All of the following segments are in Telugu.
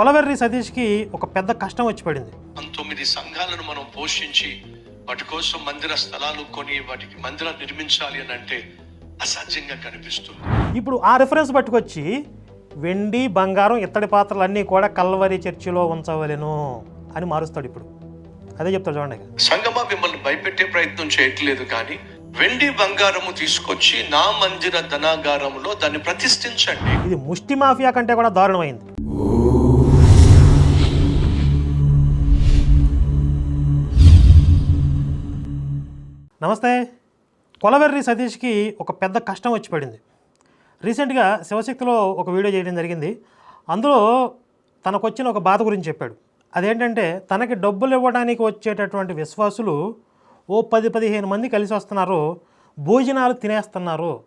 కొలవెర్రి సతీష్కి ఒక పెద్ద కష్టం వచ్చి పడింది. పంతొమ్మిది సంఘాలను మనం పోషించి వాటి కోసం మందిర స్థలాలు కొని వాటికి మందిరాలు నిర్మించాలి అని అంటే అసాధ్యంగా కనిపిస్తుంది. ఇప్పుడు ఆ రిఫరెన్స్ పట్టుకొచ్చి వెండి బంగారం ఇత్తడి పాత్రలు అన్నీ కూడా కల్వరి చర్చిలో ఉంచవలెను అని మారుస్తాడు ఇప్పుడు. అదే చెప్తాడు చూడండి. సంగమా మిమ్మల్ని భయపెట్టే ప్రయత్నం చేయట్లేదు కానీ వెండి బంగారము తీసుకొచ్చి నా మందిర ధనాగారములో దాన్ని ప్రతిష్ఠించండి. ఇది ముష్టి మాఫియా కంటే కూడా దారుణమైంది. నమస్తే. కొలవెర్రి సతీష్కి ఒక పెద్ద కష్టం వచ్చి పడింది. రీసెంట్గా శివశక్తిలో ఒక వీడియో చేయడం జరిగింది. అందులో తనకొచ్చిన ఒక బాధ గురించి చెప్పాడు. అదేంటంటే తనకి డబ్బులు ఇవ్వడానికి వచ్చేటటువంటి విశ్వాసులు ఓ పది పదిహేను మంది కలిసి వస్తున్నారు. భోజనాలు తినేస్తున్నారు.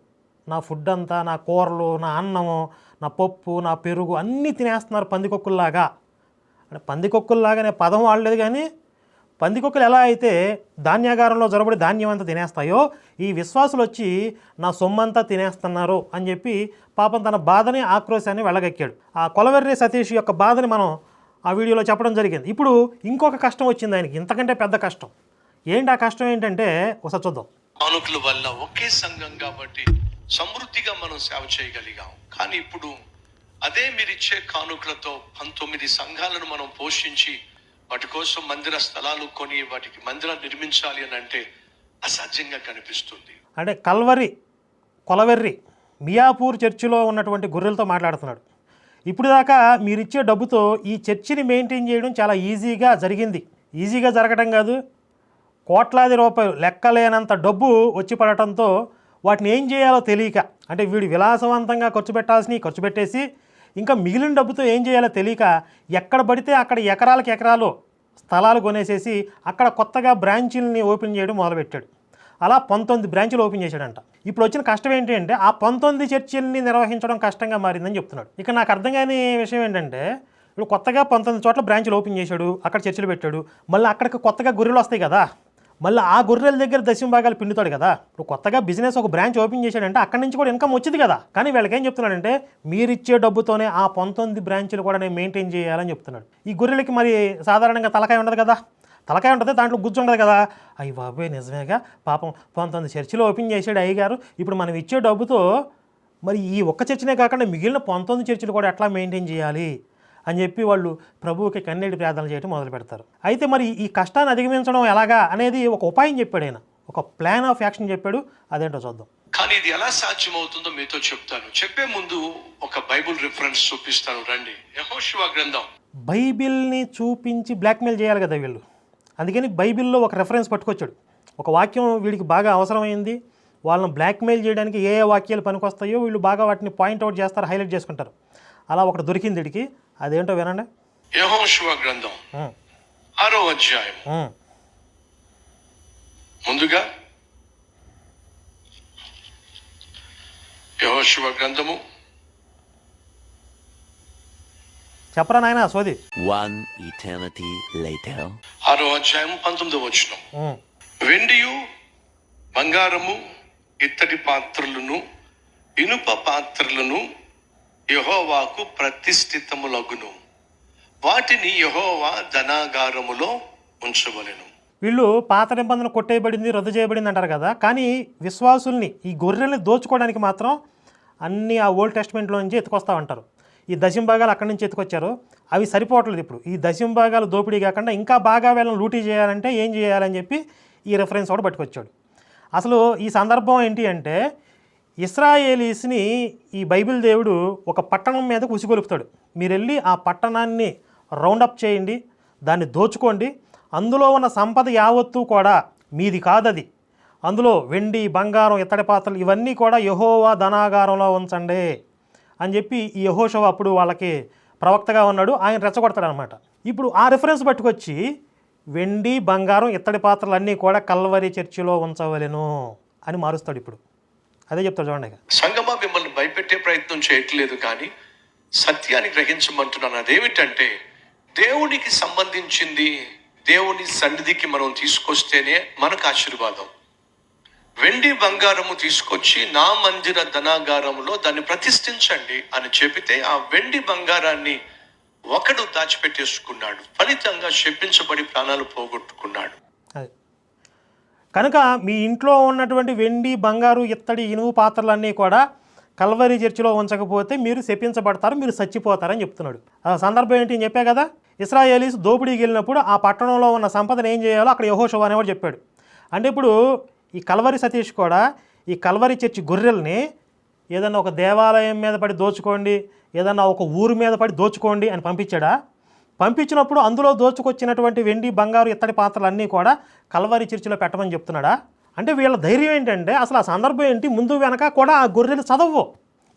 నా ఫుడ్ అంతా నా కూరలు నా అన్నము నా పప్పు నా పెరుగు అన్నీ తినేస్తున్నారు పందికొక్కుల్లాగా. అంటే పందికొక్కుల్లాగా నేను పదం వాడలేదు కానీ పందికొక్కలు ఎలా అయితే ధాన్యాగారంలో జొరబడి ధాన్యం అంతా తినేస్తాయో ఈ విశ్వాసులు వచ్చి నా సొమ్మంతా తినేస్తున్నారు అని చెప్పి పాపం తన బాధని ఆక్రోశాన్ని వెళ్ళగక్కాడు. ఆ కొలవెర్రి సతీష్ యొక్క బాధని మనం ఆ వీడియోలో చెప్పడం జరిగింది. ఇప్పుడు ఇంకొక కష్టం వచ్చింది ఆయనకి. ఇంతకంటే పెద్ద కష్టం. ఏంటి ఆ కష్టం ఏంటంటే ఒకసారి చూద్దాం. మానుకుల వల్ల ఒకే సంఘం కాబట్టి సమృద్ధిగా మనం సేవ చేయగలిగాం. కానీ ఇప్పుడు అదే మీరు ఇచ్చే కానుకలతో పంతొమ్మిది సంఘాలను మనం పోషించి వాటి కోసం మందిర స్థలాలు కొని వాటికి మందిరాలు నిర్మించాలి అని అంటే అసాధ్యంగా కనిపిస్తుంది. అంటే కల్వరి కొలవెర్రి మియాపూర్ చర్చిలో ఉన్నటువంటి గొర్రెలతో మాట్లాడుతున్నాడు. ఇప్పుడు దాకా మీరిచ్చే డబ్బుతో ఈ చర్చిని మెయింటైన్ చేయడం చాలా ఈజీగా జరిగింది. ఈజీగా జరగడం కాదు కోట్లాది రూపాయలు లెక్కలేనంత డబ్బు వచ్చి పడటంతో వాటిని ఏం చేయాలో తెలియక అంటే వీడు విలాసవంతంగా ఖర్చు పెట్టాల్సినవి ఖర్చు పెట్టేసి ఇంకా మిగిలిన డబ్బుతో ఏం చేయాలో తెలియక ఎక్కడ పడితే అక్కడ ఎకరాలకు ఎకరాలు స్థలాలు కొనేసేసి అక్కడ కొత్తగా బ్రాంచీలని ఓపెన్ చేయడం మొదలుపెట్టాడు. అలా పంతొమ్మిది బ్రాంచ్లు ఓపెన్ చేశాడంట. ఇప్పుడు వచ్చిన కష్టం ఏంటి అంటే ఆ పంతొమ్మిది చర్చిల్ని నిర్వహించడం కష్టంగా మారిందని చెప్తున్నాడు. ఇక నాకు అర్థం కాని విషయం ఏంటంటే ఇప్పుడు కొత్తగా పంతొమ్మిది చోట్ల బ్రాంచ్లు ఓపెన్ చేశాడు అక్కడ చర్చిలు పెట్టాడు మళ్ళీ అక్కడికి కొత్తగా గొర్రెలు వస్తాయి కదా మళ్ళీ ఆ గొర్రెల దగ్గర దశంభాగాలు పిండుతాడు కదా. ఇప్పుడు కొత్తగా బిజినెస్ ఒక బ్రాంచ్ ఓపెన్ చేశాడంటే అక్కడి నుంచి కూడా ఇన్కమ్ వచ్చింది కదా. కానీ వీళ్ళకి ఏం చెప్తున్నాడంటే మీరు ఇచ్చే డబ్బుతోనే ఆ పంతొమ్మిది బ్రాంచ్లు కూడా నేను మెయింటైన్ చేయాలని చెప్తున్నాడు. ఈ గొర్రెలకి మరి సాధారణంగా తలకాయ ఉండదు కదా. తలకాయ ఉంటుంది దాంట్లో గుజ్జు ఉండదు కదా. అయ్యి బాబే నిజమేగా? పాపం పంతొమ్మిది చర్చిలు ఓపెన్ చేసాడు అయ్యగారు ఇప్పుడు మనం ఇచ్చే డబ్బుతో మరి ఈ ఒక్క చర్చినే కాకుండా మిగిలిన పంతొమ్మిది చర్చిలు కూడా ఎట్లా మెయింటైన్ చేయాలి? అని చెప్పి వాళ్ళు ప్రభువుకి కన్నీటి ప్రార్థన చేయడం మొదలు పెడతారు. అయితే మరి ఈ కష్టాన్ని అధిగమించడం ఎలాగా అనేది ఒక ఉపాయం చెప్పాడు ఆయన. ఒక ప్లాన్ ఆఫ్ యాక్షన్ చెప్పాడు. అదేంటో చూద్దాం. కానీ ఇది ఎలా సాధ్యమవుతుందో మీతో చెప్తాను. చెప్పే ముందు ఒక బైబుల్ రిఫరెన్స్ చూపిస్తాను. రండి. యహోశివ గ్రంథం. బైబిల్ని చూపించి బ్లాక్మెయిల్ చేయాలి కదా వీళ్ళు. అందుకని బైబిల్లో ఒక రెఫరెన్స్ పట్టుకొచ్చాడు. ఒక వాక్యం వీడికి బాగా అవసరమైంది. వాళ్ళని బ్లాక్మెయిల్ చేయడానికి ఏ ఏ వాక్యాలు పనికొస్తాయో వీళ్ళు బాగా వాటిని పాయింట్అవుట్ చేస్తారు హైలైట్ చేసుకుంటారు. అలా ఒకటి దొరికింది వీడికి. అదేంటో వినండి. యహోశివ గ్రంథం. ఆరో అధ్యాయం. ముందుగా యహోశివ గ్రంథము. చెప్పరా నాయన సోది. One eternity later. ఆరో అధ్యాయం పంతొమ్మిదో వచనం. ఉం. వెండియు బంగారము ఇత్తడి పాత్రలను ఇనుప పాత్రలను యహోవాకు ప్రతిష్ఠితములగును వాటిని యహోవా ధనాగారములో ఉంచవలను. వీళ్ళు పాత నిబంధన కొట్టేయబడింది రద్దు చేయబడింది అంటారు కదా. కానీ విశ్వాసుల్ని ఈ గొర్రెల్ని దోచుకోవడానికి మాత్రం అన్ని ఆ ఓల్డ్ టెస్ట్మెంట్లో నుంచి ఎత్తుకొస్తా ఉంటారు. ఈ దశంభాగాలు అక్కడి నుంచి ఎత్తుకొచ్చారు. అవి సరిపోవట్లేదు ఇప్పుడు. ఈ దశంభాగాలు దోపిడీ కాకుండా ఇంకా బాగా వీళ్ళని లూటీ చేయాలంటే ఏం చేయాలని చెప్పి ఈ రెఫరెన్స్ కూడా పట్టుకొచ్చాడు. అసలు ఈ సందర్భం ఏంటి అంటే ఇస్రాయేలీస్ని ఈ బైబిల్ దేవుడు ఒక పట్టణం మీద ఉసిగొలుపుతాడు మీరు వెళ్ళి ఆ పట్టణాన్ని రౌండప్ చేయండి దాన్ని దోచుకోండి. అందులో ఉన్న సంపద యావత్తు కూడా మీది కాదది. అందులో వెండి బంగారం ఇత్తడి పాత్రలు ఇవన్నీ కూడా యహోవా ధనాగారంలో ఉంచండి అని చెప్పి ఈ యహోషవ అప్పుడు వాళ్ళకి ప్రవక్తగా ఉన్నాడు. ఆయన రెచ్చగొడతాడు అనమాట ఇప్పుడు ఆ రిఫరెన్స్ పట్టుకొచ్చి వెండి బంగారం ఇత్తడి పాత్రలు అన్నీ కూడా కల్వరి చర్చిలో ఉంచవలెను అని మారుస్తాడు ఇప్పుడు. అదే చెప్తారు చూడండి సంగమా మిమ్మల్ని భయపెట్టే ప్రయత్నం చేయట్లేదు కానీ సత్యాన్ని గ్రహించమంటున్నాను. అదేమిటంటే దేవునికి సంబంధించింది దేవుని సన్నిధికి మనం తీసుకొస్తేనే మనకు ఆశీర్వాదం. వెండి బంగారము తీసుకొచ్చి నా మందిర ధనాగారములో దాన్ని ప్రతిష్ఠించండి అని చెబితే ఆ వెండి బంగారాన్ని ఒకడు దాచిపెట్టేసుకున్నాడు. ఫలితంగా శపించబడి ప్రాణాలు పోగొట్టుకున్నాడు. కనుక మీ ఇంట్లో ఉన్నటువంటి వెండి బంగారు ఇత్తడి ఇనుము పాత్రలన్నీ కూడా కల్వరి చర్చిలో ఉంచకపోతే మీరు శపించబడతారు మీరు చచ్చిపోతారని చెప్తున్నాడు. ఆ సందర్భం ఏంటి అని చెప్పా కదా? ఇస్రాయేలీస్ దోపిడీకి వెళ్ళినప్పుడు ఆ పట్టణంలో ఉన్న సంపదను ఏం చేయాలో అక్కడ యహోషవ అనేవాడు చెప్పాడు. అంటే ఇప్పుడు ఈ కల్వరి సతీష్ కూడా ఈ కల్వరి చర్చి గొర్రెల్ని ఏదన్నా ఒక దేవాలయం మీద పడి దోచుకోండి ఏదన్నా ఒక ఊరు మీద పడి దోచుకోండి అని పంపించాడా? పంపించినప్పుడు అందులో దోచుకొచ్చినటువంటి వెండి బంగారు ఇత్తడి పాత్రలు అన్నీ కూడా కల్వరి చర్చిలో పెట్టమని చెప్తున్నాడా? అంటే వీళ్ళ ధైర్యం ఏంటంటే అసలు ఆ సందర్భం ఏంటి? ముందు వెనక కూడా ఆ గొర్రెలు చదవవు.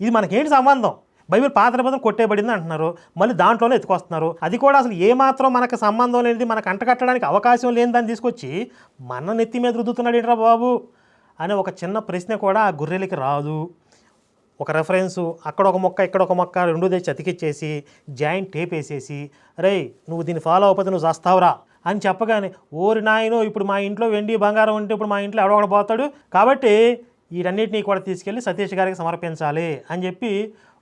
ఇది మనకేంటి సంబంధం? బైబిల్ పాత నిబంధన కొట్టేబడింది అంటున్నారు. మళ్ళీ దాంట్లోనే ఎత్తుకొస్తున్నారు. అది కూడా అసలు ఏమాత్రం మనకు సంబంధం లేనిది మనకు అంటకట్టడానికి అవకాశం లేని దాన్ని తీసుకొచ్చి మన నెత్తి మీద రుద్దుతున్నాడు ఏంట్రా బాబు? అనే ఒక చిన్న ప్రశ్న కూడా ఆ గొర్రెలకి రాదు. ఒక రెఫరెన్సు అక్కడ ఒక మొక్క ఇక్కడ ఒక మొక్క రెండు తెచ్చి అతికిచ్చేసి జాయింట్ టేప్ వేసేసి రే నువ్వు దీన్ని ఫాలో అవ్వకపోతే నువ్వు చేస్తావురా అని చెప్పగానే ఓరి నాయనో ఇప్పుడు మా ఇంట్లో వెండి బంగారం ఉంటే ఇప్పుడు మా ఇంట్లో ఎవడొకడు పోతాడు. కాబట్టి వీటన్నిటినీ కూడా తీసుకెళ్ళి సతీష్ గారికి సమర్పించాలి అని చెప్పి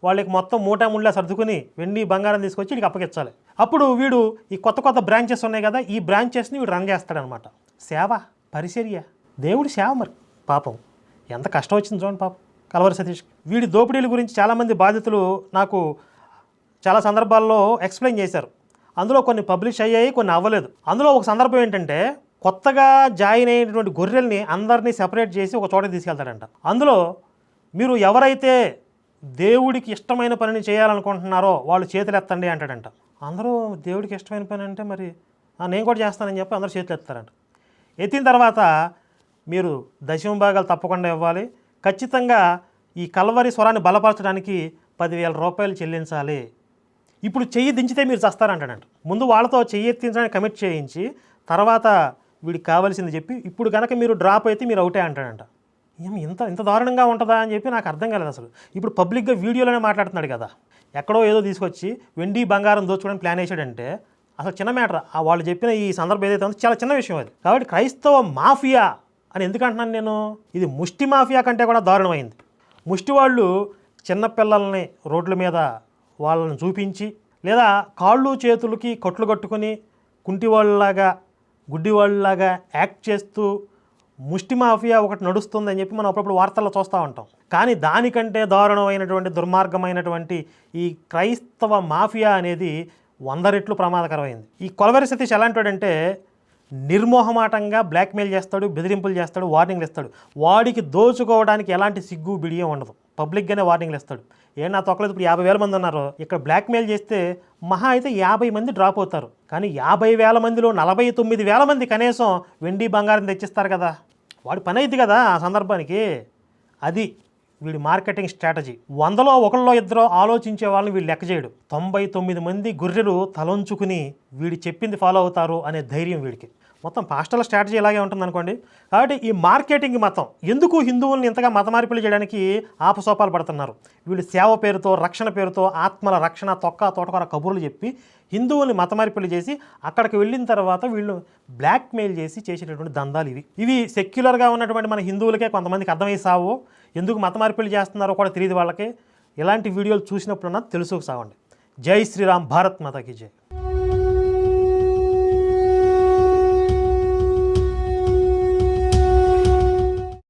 వాళ్ళకి మొత్తం మూటా ముళ్ళ సర్దుకుని వెండి బంగారం తీసుకొచ్చి వీడికి అప్పగించాలి. అప్పుడు వీడు ఈ కొత్త కొత్త బ్రాంచెస్ ఉన్నాయి కదా ఈ బ్రాంచెస్ని వీడు రన్ చేస్తాడనమాట సేవ పరిచర్య. దేవుడి సేవ మరి పాపం. ఎంత కష్టం వచ్చింది చూడండి పాపం. కలవరి సతీష్. వీడి దోపిడీల గురించి చాలామంది బాధితులు నాకు చాలా సందర్భాల్లో ఎక్స్ప్లెయిన్ చేశారు. అందులో కొన్ని పబ్లిష్ అయ్యాయి కొన్ని అవ్వలేదు. అందులో ఒక సందర్భం ఏంటంటే కొత్తగా జాయిన్ అయినటువంటి గొర్రెల్ని అందరినీ సెపరేట్ చేసి ఒక చోట తీసుకెళ్తాడంట. అందులో మీరు ఎవరైతే దేవుడికి ఇష్టమైన పనిని చేయాలనుకుంటున్నారో వాళ్ళు చేతులు ఎత్తండి అంటాడంట. అందరూ దేవుడికి ఇష్టమైన పని అంటే మరి నేను కూడా చేస్తానని చెప్పి అందరూ చేతులు ఎత్తారంట. ఎత్తిన తర్వాత మీరు దశమ భాగాలు తప్పకుండా ఇవ్వాలి. ఖచ్చితంగా ఈ కల్వరి స్వరాన్ని బలపరచడానికి పదివేల రూపాయలు చెల్లించాలి. ఇప్పుడు చెయ్యి దించితే మీరు చస్తారంటాడంట. ముందు వాళ్ళతో చెయ్యి ఎత్తించడానికి కమిట్ చేయించి తర్వాత వీడికి కావాల్సింది చెప్పి ఇప్పుడు కనుక మీరు డ్రాప్ అయితే మీరు అవుటే అంటాడంట. ఏం ఇంత ఇంత దారుణంగా ఉంటుందా అని చెప్పి నాకు అర్థం కాలేదు అసలు. ఇప్పుడు పబ్లిక్గా వీడియోలోనే మాట్లాడుతున్నాడు కదా. ఎక్కడో ఏదో తీసుకొచ్చి వెండి బంగారం దోచుకోవడానికి ప్లాన్ వేసాడంటే అసలు చిన్న మ్యాటర్ ఆ వాళ్ళు చెప్పిన ఈ సందర్భం ఏదైతే ఉందో చాలా చిన్న విషయం అది. కాబట్టి క్రైస్తవ మాఫియా అని ఎందుకంటున్నాను నేను? ఇది ముష్టి మాఫియా కంటే కూడా దారుణమైంది. ముష్టి వాళ్ళు చిన్నపిల్లల్ని రోడ్ల మీద వాళ్ళని చూపించి లేదా కాళ్ళు చేతులకి కట్లు కట్టుకొని కుంటి వాళ్ళలాగా గుడ్డి యాక్ట్ చేస్తూ ముష్టి మాఫియా ఒకటి నడుస్తుందని చెప్పి మనం అప్పుడప్పుడు వార్తల్లో చూస్తూ ఉంటాం. కానీ దానికంటే దారుణమైనటువంటి దుర్మార్గమైనటువంటి ఈ క్రైస్తవ మాఫియా అనేది వంద రెట్లు ప్రమాదకరమైంది. ఈ కొలవరి సతీష్ ఎలాంటివాడంటే నిర్మోహమాటంగా బ్లాక్మెయిల్ చేస్తాడు బెదిరింపులు చేస్తాడు వార్నింగ్లు ఇస్తాడు. వాడికి దోచుకోవడానికి ఎలాంటి సిగ్గు బిడియం ఉండదు. పబ్లిక్గానే వార్నింగ్లు ఇస్తాడు. ఏ నా తొక్కలేదు ఇప్పుడు యాభై వేల మంది ఉన్నారు? ఇక్కడ బ్లాక్మెయిల్ చేస్తే మహా అయితే యాభై మంది డ్రాప్ అవుతారు. కానీ యాభై వేల మందిలో నలభై తొమ్మిది వేల మంది కనీసం వెండి బంగారం తెచ్చిస్తారు కదా? వాడి పని అయింది కదా ఆ సందర్భానికి? అది వీడి మార్కెటింగ్ స్ట్రాటజీ. వందలో ఒకళ్ళో ఇద్దరు ఆలోచించే వాళ్ళని వీడు లెక్క చేయడు. తొంభై తొమ్మిది మంది గొర్రెలు తలంచుకుని వీడి చెప్పింది ఫాలో అవుతారు అనే ధైర్యం వీడికి. మొత్తం పాస్టల్ స్ట్రాటజీ ఇలాగే ఉంటుంది అనుకోండి కాబట్టి ఈ మార్కెటింగ్ మతం ఎందుకు హిందువుల్ని ఇంతగా మత మార్పిడి చేయడానికి ఆపసోపాలు పడుతున్నారు? వీళ్ళు సేవ పేరుతో రక్షణ పేరుతో ఆత్మల రక్షణ తొక్క తోటకూర కబుర్లు చెప్పి హిందువుల్ని మత మార్పిడి చేసి అక్కడికి వెళ్ళిన తర్వాత వీళ్ళు బ్లాక్మెయిల్ చేసి చేసేటటువంటి దందాలు ఇవి. ఇవి సెక్యులర్గా ఉన్నటువంటి మన హిందువులకే కొంతమందికి అర్థమై సావు ఎందుకు మత మార్పిడి చేస్తున్నారో కూడా తెలియదు వాళ్ళకి. ఇలాంటి వీడియోలు చూసినప్పుడన్నా తెలుసుకు సావండి జై శ్రీరామ్ భారత్ మాతాకి జై.